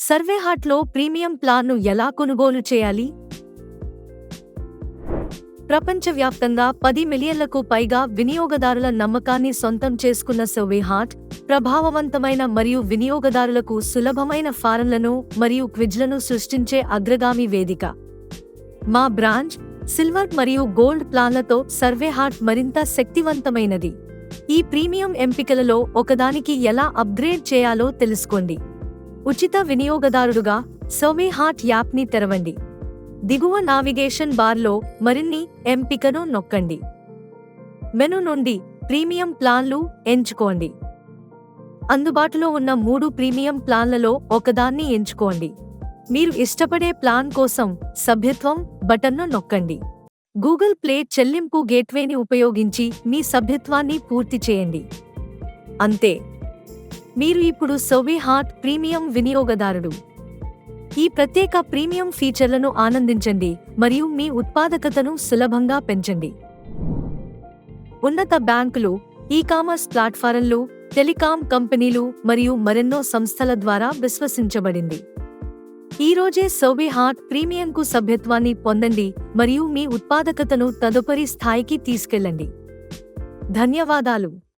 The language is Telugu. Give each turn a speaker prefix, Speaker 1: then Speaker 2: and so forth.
Speaker 1: సర్వేహాట్లో ప్రీమియం ప్లాన్ను ఎలా కొనుగోలు చేయాలి? ప్రపంచవ్యాప్తంగా పది మిలియన్లకు పైగా వినియోగదారుల నమ్మకాన్ని సొంతం చేసుకున్న సర్వేహాట్ ప్రభావవంతమైన మరియు వినియోగదారులకు సులభమైన ఫారంలను మరియు క్విజ్లను సృష్టించే అగ్రగామి వేదిక. మా బ్రాంచ్ సిల్వర్ మరియు గోల్డ్ ప్లాన్లతో సర్వేహాట్ మరింత శక్తివంతమైనది. ఈ ప్రీమియం ఎంపికలలో ఒకదానికి ఎలా అప్గ్రేడ్ చేయాలో తెలుసుకోండి. ఉచిత వినియోగదారుడుగా సోమే హార్ట్ యాప్ని తెరవండి. దిగువ నావిగేషన్ బార్లో మరిన్ని ఎంపికను నొక్కండి. మెను నుండి ప్రీమియం ప్లాన్లు ఎంచుకోండి. అందుబాటులో ఉన్న మూడు ప్రీమియం ప్లాన్లలో ఒకదాన్ని ఎంచుకోండి. మీరు ఇష్టపడే ప్లాన్ కోసం సభ్యత్వం బటన్ను నొక్కండి. గూగుల్ ప్లే చెల్లింపు గేట్వేని ఉపయోగించి మీ సభ్యత్వాన్ని పూర్తి చేయండి. అంతే. మీరు ఇప్పుడు సర్వే హార్ట్ ప్రీమియం వినియోగదారుడు. ఈ ప్రత్యేక ప్రీమియం ఫీచర్లను ఆనందించండి మరియు మీ ఉత్పాదకతను సులభంగా పెంచండి. ఉన్నత బ్యాంకులు ఈ కామర్స్ ప్లాట్ఫారంలు టెలికాం కంపెనీలు మరియు మరెన్నో సంస్థల ద్వారా విశ్వసించబడింది. ఈ రోజే హార్ట్ ప్రీమియంకు సభ్యత్వాన్ని పొందండి మరియు మీ ఉత్పాదకతను తదుపరి స్థాయికి తీసుకెళ్ళండి. ధన్యవాదాలు.